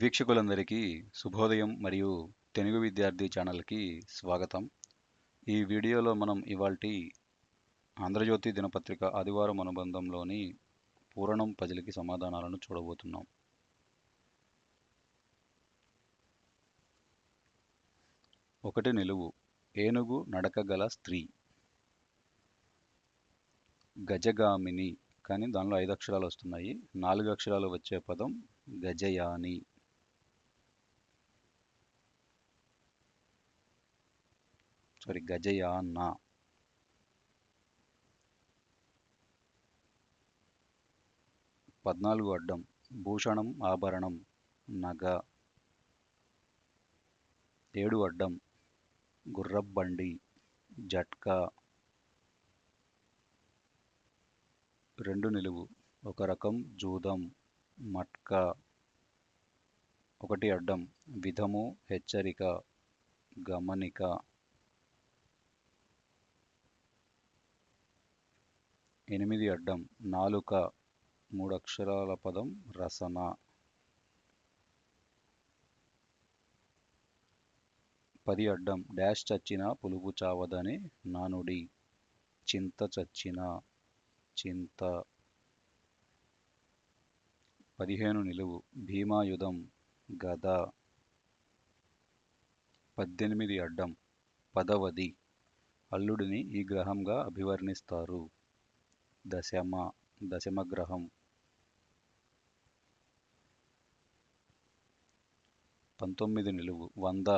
వీక్షకులందరికీ శుభోదయం మరియు తెలుగు విద్యార్థి ఛానల్కి స్వాగతం. ఈ వీడియోలో మనం ఇవాల్టి ఆంధ్రజ్యోతి దినపత్రిక ఆదివారం అనుబంధంలోని పూరణం ప్రజలకి సమాధానాలను చూడబోతున్నాం. ఒకటి నిలువు ఏనుగు నడకగల స్త్రీ. గజగామిని కానీ దానిలో ఐదు అక్షరాలు వస్తున్నాయి. నాలుగు అక్షరాలు వచ్చే పదం గజయాని. సారీ గజయాన్న పద్నాలుగు అడ్డం భూషణం ఆభరణం నగ. ఏడు అడ్డం గుర్రబ్బండి జట్కా. రెండు నిలువు ఒక రకం జూదం మట్కా. ఒకటి అడ్డం విధము హెచ్చరిక గమనిక. ఎనిమిది అడ్డం నాలుక మూడు అక్షరాల పదం రసన. పది అడ్డం డాష్ చచ్చిన పులుపు చావదని నానుడి. చింత చచ్చిన చింత. పదిహేను నిలువు భీమాయుధం గద. పద్దెనిమిది అడ్డం పదవది. అల్లుడిని ఈ గ్రహంగా అభివర్ణిస్తారు. దశమ దశమ గ్రహం. పంతొమ్మిది నిలువు వంద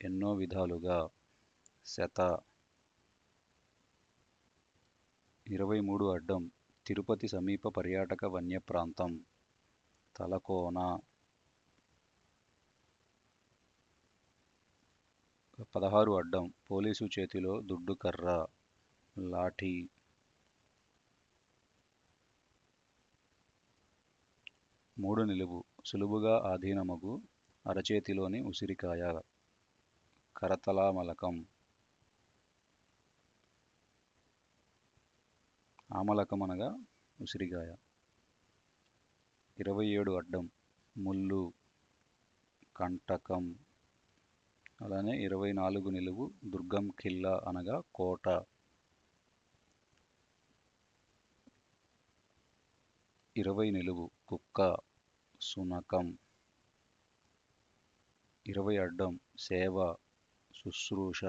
ఎన్నో విధాలుగా శత ఇరవై మూడు అడ్డం తిరుపతి సమీప పర్యాటక వన్యప్రాంతం తలకోన పదహారు అడ్డం పోలీసు చేతిలో దుడ్డు కర్ర లాఠీ మూడు నిలువు సులువుగా ఆధీనమగు అరచేతిలోని ఉసిరికాయ కరతలామలకం. ఆమలకం అనగా ఉసిరికాయ. ఇరవై ఏడు అడ్డం ముళ్ళు కంటకం. అలానే ఇరవై నాలుగు నిలువు దుర్గం ఖిల్లా అనగా కోట. ఇరవై నిలువు కుక్క సునకం ఇరవై అడ్డం సేవ శుశ్రూష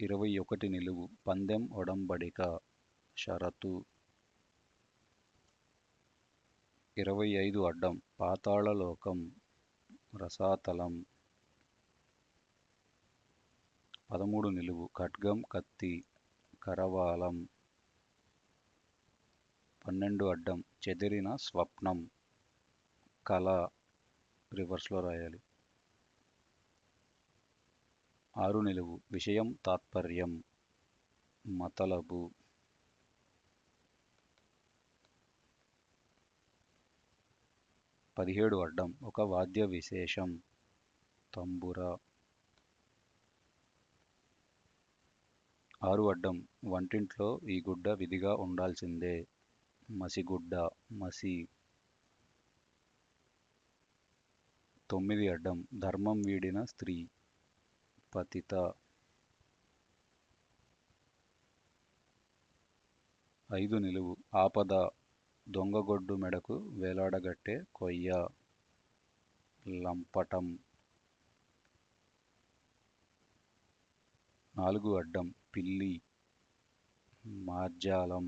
ఇరవై ఒకటి నిలువు పందెం ఒడంబడిక షరతు ఇరవై ఐదు అడ్డం పాతాళలోకం రసాతలం పదమూడు నిలువు ఖడ్గం కత్తి కరవాలం పన్నెండు అడ్డం చెదిరిన స్వప్నం కళ రివర్స్లో రాయాలి. ఆరు నిలువు విషయం తాత్పర్యం మతలబు. పదిహేడు అడ్డం ఒక వాద్య విశేషం తంబుర. ఆరు అడ్డం వంటింట్లో ఈ గుడ్డ విధిగా ఉండాల్సిందే. మసిగుడ్డ మసి తొమ్మిది అడ్డం ధర్మం వీడిన స్త్రీ పతిత ఐదు నిలువు ఆపద దొంగగొడ్డు మెడకు వేలాడగట్టే కొయ్య లంపటం నాలుగు అడ్డం పిల్లి మార్జాలం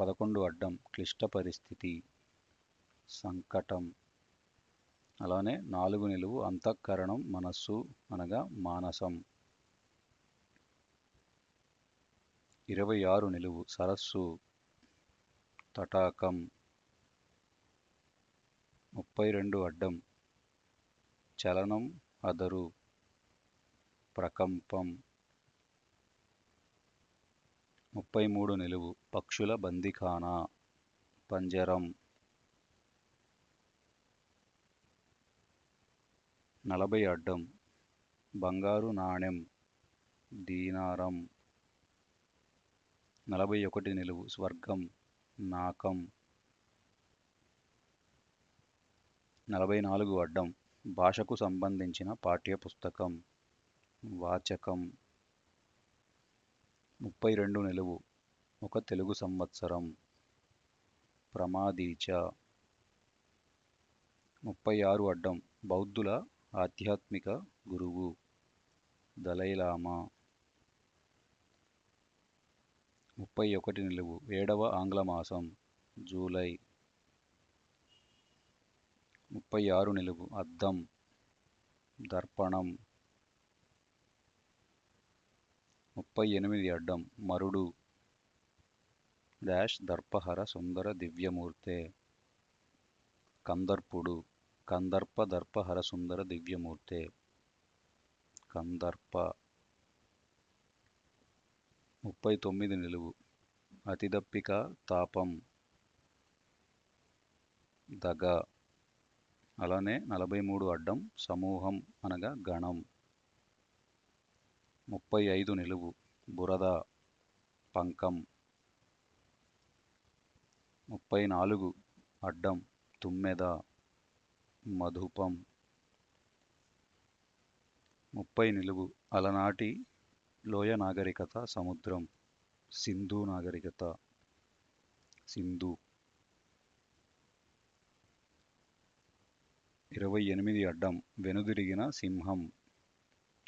పదకొండు అడ్డం క్లిష్ట పరిస్థితి సంకటం. అలానే నాలుగు నిలువు అంతఃకరణం మనస్సు అనగా మానసం. ఇరవై ఆరు నిలువు సరస్సు తటాకం. ముప్పై రెండు అడ్డం చలనం అదరు ప్రకంపం. ముప్పై మూడు నిలువు. పక్షుల బందిఖానా. పంజరం. నలభై అడ్డం. బంగారు నాణెం. దీనారం. నలభై ఒకటి నిలువు. స్వర్గం. నాకం. నలభై నాలుగు అడ్డం. భాషకు సంబంధించిన పాఠ్యపుస్తకం. వాచకం. ముప్పై రెండు నిలువు. ఒక తెలుగు సంవత్సరం. ప్రమాదీచ. ముప్పై ఆరు అడ్డం. బౌద్ధుల ఆధ్యాత్మిక గురువు. దలైలామా. ముప్పై ఒకటి నిలువు. ఏడవ ఆంగ్ల మాసం జూలై. ముప్పై ఆరు నిలువు. అద్దం. దర్పణం. ముప్పై ఎనిమిది అడ్డం మరుడు. డాష్ దర్పహర సుందర దివ్యమూర్తే. కందర్పుడు కందర్ప దర్పహర సుందర దివ్యమూర్తే. కందర్ప ముప్పై తొమ్మిది నిలువు. అతిదప్పిక తాపం దగ. అలానే నలభై మూడు అడ్డం సమూహం అనగా గణం. ముప్పై ఐదు నిలువు బురద పంకం. ముప్పై నాలుగు అడ్డం తుమ్మెద మధుపం. ముప్పై నిలువు అలనాటి లోయ నాగరికత సముద్రం. సింధు నాగరికత సింధు. ఇరవై ఎనిమిది అడ్డం వెనుదిరిగిన సింహం.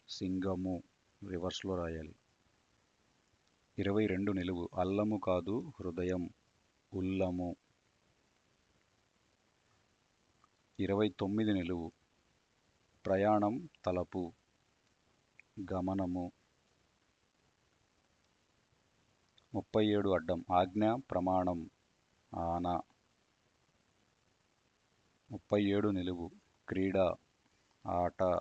సింగము. రివర్స్లో రాయాలి. ఇరవై రెండు నిలువు. అల్లము కాదు హృదయం ఉల్లము. ఇరవై తొమ్మిది నిలువు. ప్రయాణం తలపు. గమనము. ముప్పై ఏడు అడ్డం. ఆజ్ఞ ప్రమాణం. ఆన. ముప్పై ఏడు నిలువు. క్రీడ ఆట.